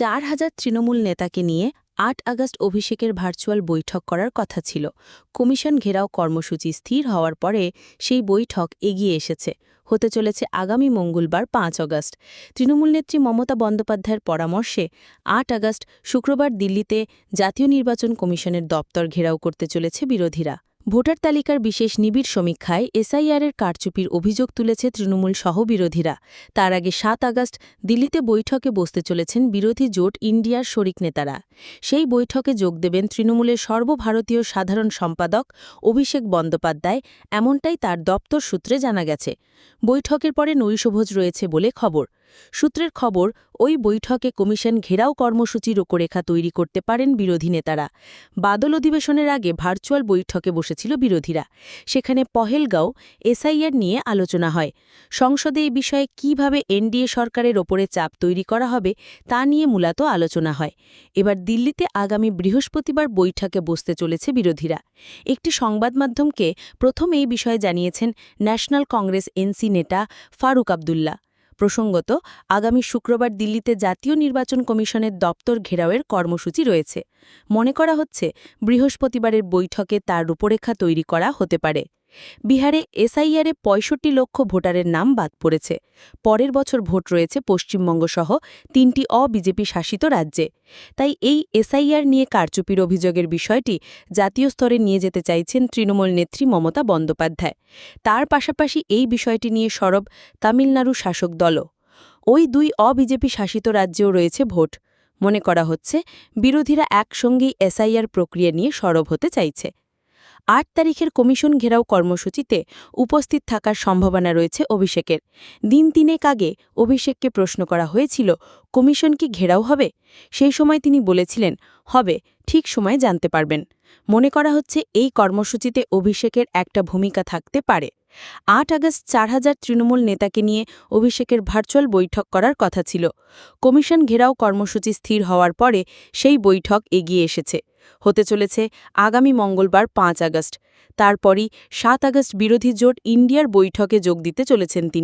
চার হাজার তৃণমূল নেতাকে নিয়ে আট আগস্ট অভিষেকের ভার্চুয়াল বৈঠক করার কথা ছিল। কমিশন ঘেরাও কর্মসূচি স্থির হওয়ার পরে সেই বৈঠক এগিয়ে এসেছে। হতে চলেছে আগামী মঙ্গলবার পাঁচ আগস্ট। তৃণমূল নেত্রী মমতা বন্দ্যোপাধ্যায়ের পরামর্শে আট আগস্ট শুক্রবার দিল্লিতে জাতীয় নির্বাচন কমিশনের দপ্তর ঘেরাও করতে চলেছে বিরোধীরা। ভোটার তালিকার বিশেষ নিবিড় সমীক্ষায় এসআইআরের কারচুপির অভিযোগ তুলেছে তৃণমূল সহ বিরোধীরা তার আগে সাত আগস্ট দিল্লিতে বৈঠকে বসতে চলেছেন বিরোধী জোট ইন্ডিয়ার শরিক নেতারা। সেই বৈঠকে যোগ দেবেন তৃণমূলের সর্বভারতীয় সাধারণ সম্পাদক অভিষেক বন্দ্যোপাধ্যায়, এমনটাই তার দপ্তর সূত্রে জানা গেছে। বৈঠকের পরে নৈশভোজ রয়েছে বলে খবর। সূত্রের খবর, ওই বৈঠকে কমিশন ঘেরাও কর্মসূচি রূপরেখা তৈরি করতে পারেন বিরোধী নেতারা। বাদল অধিবেশনের আগে ভার্চুয়াল বৈঠকে বসেছিল বিরোধীরা। সেখানে পহেলগাঁও, এসআইআর নিয়ে আলোচনা হয়। সংসদে এই বিষয়ে কীভাবে এনডিএ সরকারের ওপরে চাপ তৈরি করা হবে, তা নিয়ে মূলত আলোচনা হয়। এবার দিল্লিতে আগামী বৃহস্পতিবার বৈঠকে বসতে চলেছে বিরোধীরা। একটি সংবাদ মাধ্যমকে প্রথম এই বিষয়ে জানিয়েছেন ন্যাশনাল কংগ্রেস এনসি নেতা ফারুক আবদুল্লা প্রসঙ্গত, আগামী শুক্রবার দিল্লিতে জাতীয় নির্বাচন কমিশনের দপ্তর ঘেরাওয়ের কর্মসূচি রয়েছে। মনে করা হচ্ছে, বৃহস্পতিবারের বৈঠকে তার রূপরেখা তৈরি করা হতে পারে। বিহারে এসআইআরে পঁয়ষট্টি লক্ষ ভোটারের নাম বাদ পড়েছে। পরের বছর ভোট রয়েছে পশ্চিমবঙ্গ সহ তিনটি অবিজেপি শাসিত রাজ্যে। তাই এই এসআইআর নিয়ে কারচুপির অভিযোগের বিষয়টি জাতীয় স্তরে নিয়ে যেতে চাইছেন তৃণমূল নেত্রী মমতা বন্দ্যোপাধ্যায়। তার পাশাপাশি এই বিষয়টি নিয়ে সরব তামিলনাড়ু শাসক দলও। ওই দুই অবিজেপি শাসিত রাজ্যেও রয়েছে ভোট। মনে করা হচ্ছে, বিরোধীরা একসঙ্গেই এসআইআর প্রক্রিয়া নিয়ে সরব হতে চাইছে। আট তারিখের কমিশন ঘেরাও কর্মসূচিতে উপস্থিত থাকার সম্ভাবনা রয়েছে অভিষেকের। দিন তিনেক আগে অভিষেককে প্রশ্ন করা হয়েছিল, কমিশন কি ঘেরাও হবে? সেই সময় তিনি বলেছিলেন, হবে, ঠিক সময় জানতে পারবেন। মনে করা হচ্ছে এই কর্মসূচিতে অভিষেকের একটা ভূমিকা থাকতে পারে। আট আগস্ট চার হাজার তৃণমূল নেতাকে নিয়ে অভিষেকের ভার্চুয়াল বৈঠক করার কথা ছিল। কমিশন ঘেরাও কর্মসূচি স্থির হওয়ার পরে সেই বৈঠক এগিয়ে এসেছে। হতে চলেছে আগামী মঙ্গলবার পাঁচ আগস্ট। তারপরই সাত আগস্ট বিরোধী জোট ইন্ডিয়ার বৈঠকে যোগ দিতে চলেছেন তিনি।